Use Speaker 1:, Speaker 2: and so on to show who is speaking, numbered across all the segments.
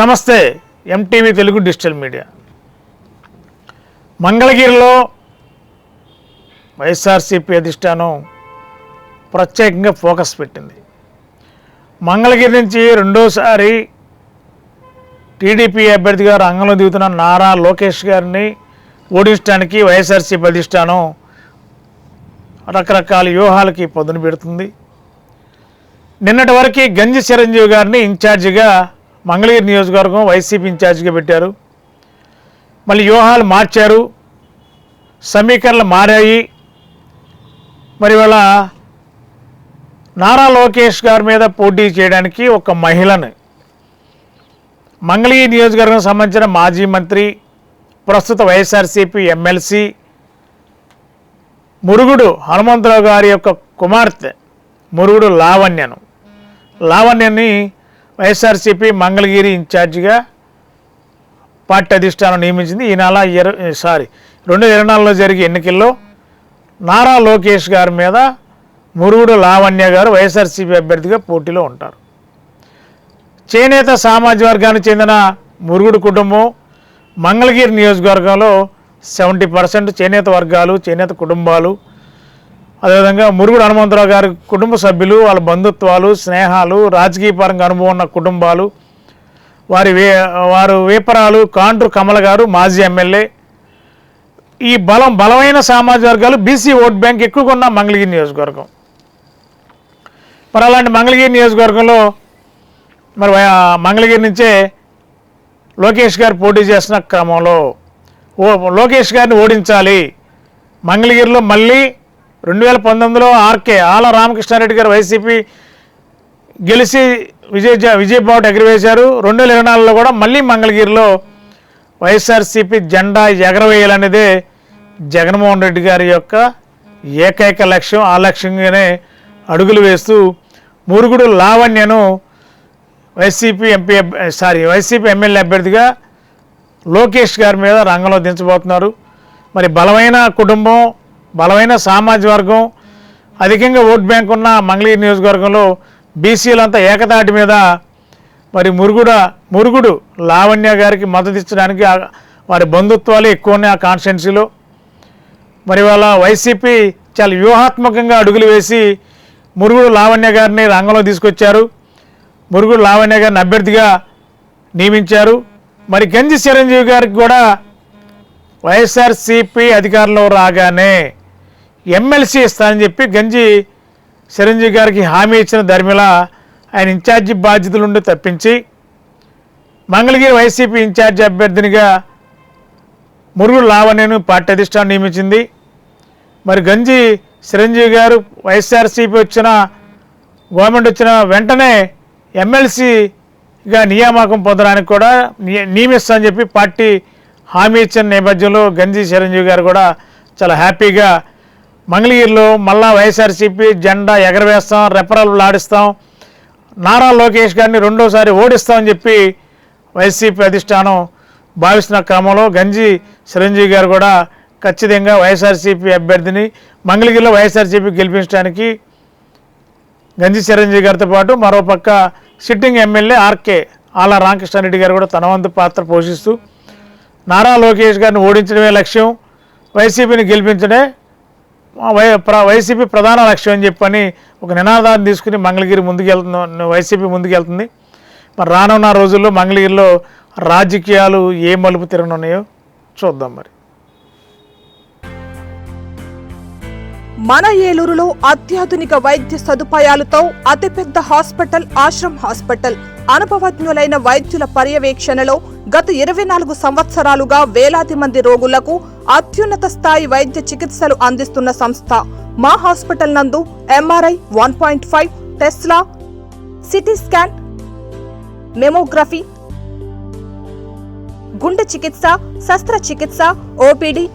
Speaker 1: నమస్తే MTV Telugu digital media. మంగళగిరిలో వైఎస్ఆర్సీపీ అధిష్టానం ప్రత్యేకంగా ఫోకస్ పెట్టింది. మంగళగిరి నుంచి రెండోసారి టీడీపీ అభ్యర్థిగా రంగంలో దిగుతున్న నారా లోకేష్ గారిని ఓడించడానికి వైఎస్ఆర్సీపీ అధిష్టానం రకరకాల వ్యూహాలకి పదును పెడుతుంది. నిన్నటి వరకు గంజి చిరంజీవి గారిని ఇన్ఛార్జిగా మంగళగిరి నియోజకవర్గం వైసీపీ ఇన్ఛార్జిగా పెట్టారు. మళ్ళీ వ్యూహాలు మార్చారు. సమీకరణలు మారాయి. మరి వాళ్ళ నారా లోకేష్ గారి మీద పోటీ చేయడానికి ఒక మహిళను మంగళగిరి నియోజకవర్గం సంబంధించిన మాజీ మంత్రి ప్రస్తుత వైఎస్ఆర్సీపీ ఎమ్మెల్సీ మురుగుడు హనుమంతరావు గారి యొక్క కుమార్తె మురుగుడు లావణ్యను. లావణ్యని వైఎస్ఆర్సీపీ మంగళగిరి ఇన్ఛార్జిగా పార్టీ అధిష్టానం నియమించింది. ఈ నెల ఇరవై సారీ రెండు ఇరవై నాలుగులో జరిగే ఎన్నికల్లో నారా లోకేష్ గారి మీద మురుగుడు లావణ్య గారు వైఎస్ఆర్సీపీ అభ్యర్థిగా పోటీలో ఉంటారు. చేనేత సామాజిక వర్గానికి చెందిన మురుగుడు కుటుంబం మంగళగిరి నియోజకవర్గంలో సెవెంటీ పర్సెంట్ చేనేత వర్గాలు చేనేత కుటుంబాలు అదేవిధంగా మురుగుడు హనుమంతరావు గారి కుటుంబ సభ్యులు వాళ్ళ బంధుత్వాలు స్నేహాలు రాజకీయ పరంగా అనుభవం ఉన్న కుటుంబాలు వారి వే వారు వేపరాలు కాండ్రు కమల గారు మాజీ ఎమ్మెల్యే. ఈ బలం బలమైన సామాజిక వర్గాలు బీసీ ఓట్ బ్యాంక్ ఎక్కువగా ఉన్న మంగళగిరి నియోజకవర్గం. మరి అలాంటి మంగళగిరి నియోజకవర్గంలో మరి మంగళగిరి నుంచే లోకేష్ గారు పోటీ చేసిన క్రమంలో ఓ లోకేష్ గారిని ఓడించాలి. మంగళగిరిలో మళ్ళీ రెండు వేల పంతొమ్మిదిలో ఆర్కే ఆల రామకృష్ణారెడ్డి గారు వైసీపీ గెలిచి విజయ్ జా- విజయ్ బావుట్ ఎగరవేశారు. రెండు వేల ఇరవై నాలుగులో కూడా మళ్ళీ మంగళగిరిలో వైఎస్ఆర్సీపీ జెండా ఎగరవేయాలనేదే జగన్మోహన్ రెడ్డి గారి యొక్క ఏకైక లక్ష్యం. ఆ లక్ష్యంగానే అడుగులు వేస్తూ Murugudu లావణ్యను YCP MP sorry YCP MLA అభ్యర్థిగా లోకేష్ గారి మీద రంగంలో దించబోతున్నారు. మరి బలమైన కుటుంబం బలమైన సామాజిక వర్గం అధికంగా ఓట్ బ్యాంక్ ఉన్న మంగళగిరి నియోజకవర్గంలో బీసీలంతా ఏకతాటి మీద మరి మురుగుడ మురుగుడు లావణ్య గారికి మద్దతు ఇచ్చడానికి వారి బంధుత్వాలు ఎక్కువ ఉన్నాయి ఆ కాన్స్టిట్యున్సీలో. మరి వాళ్ళ వైసీపీ చాలా వ్యూహాత్మకంగా అడుగులు వేసి మురుగుడు లావణ్య గారిని రంగంలో తీసుకొచ్చారు. మురుగుడు లావణ్య గారిని అభ్యర్థిగా నియమించారు. మరి గంజి చిరంజీవి గారికి కూడా వైఎస్ఆర్సీపీ అధికారంలో రాగానే ఎమ్మెల్సీ ఇస్తానని చెప్పి గంజి చిరంజీవి గారికి హామీ ఇచ్చిన ధర్మిల ఆయన ఇన్ఛార్జి బాధ్యతల నుండి తప్పించి మంగళగిరి వైసీపీ ఇన్ఛార్జి అభ్యర్థినిగా మురుగుడు లావణ్యను పార్టీ అధిష్టానం నియమించింది. మరి గంజి చిరంజీవి గారు వైఎస్ఆర్సీపీ వచ్చిన గవర్నమెంట్ వచ్చిన వెంటనే ఎమ్మెల్సీగా నియామకం పొందడానికి కూడా నియమిస్తానని చెప్పి పార్టీ హామీ ఇచ్చిన నేపథ్యంలో గంజి చిరంజీవి గారు కూడా చాలా హ్యాపీగా మంగళగిరిలో మళ్ళా వైఎస్ఆర్సీపీ జెండా ఎగరవేస్తాం రెఫరల్ ఆడిస్తాం నారా లోకేష్ గారిని రెండోసారి ఓడిస్తామని చెప్పి వైసీపీ అధిష్టానం భావిస్తున్న క్రమంలో గంజి చిరంజీవి గారు కూడా ఖచ్చితంగా వైఎస్ఆర్సీపీ అభ్యర్థిని మంగళగిరిలో వైఎస్ఆర్సీపీ గెలిపించడానికి గంజి చిరంజీవి గారితో పాటు మరోపక్క sitting MLA RK Alla Ramakrishnareddy గారు కూడా తన వంతు పాత్ర పోషిస్తూ నారా లోకేష్ గారిని ఓడించడమే లక్ష్యం వైసీపీని గెలిపించడే వైసీపీ ప్రధాన లక్ష్యం అని చెప్పని ఒక నినాదాన్ని తీసుకుని మంగళగిరి ముందుకెళ్తుంది వైసీపీ ముందుకెళ్తుంది. మరి రానున్న రోజుల్లో మంగళగిరిలో రాజకీయాలు ఏ మలుపు తిరగనున్నాయో చూద్దాం మరి.
Speaker 2: మన ఏలూరులో అత్యాధునిక వైద్య సదుపాయాలతో అతిపెద్ద హాస్పిటల్ ఆశ్రమ్ హాస్పిటల్. అనుభవజ్ఞులైన వైద్యుల పర్యవేక్షణలో గత ఇరవై నాలుగు సంవత్సరాలుగా వేలాది మంది రోగులకు అత్యున్నత స్థాయి వైద్య చికిత్సలు అందిస్తున్న సంస్థ మా హాస్పిటల్ నందు MRI one point five tesla CT scan mammography గుండె చికిత్స శస్త్రచికిత్స OPD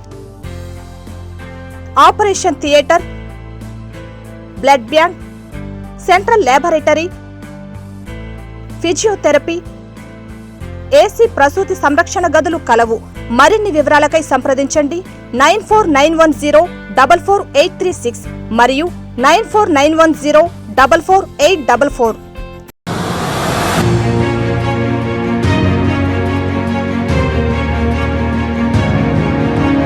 Speaker 2: operation theatre blood bank central laboratory physiotherapy AC ప్రసూతి సంరక్షణ గదులు కలవు. మరిన్ని వివరాలకై సంప్రదించండి nine four nine one zero double four eight three six మరియు nine four nine one zero double four eight double four.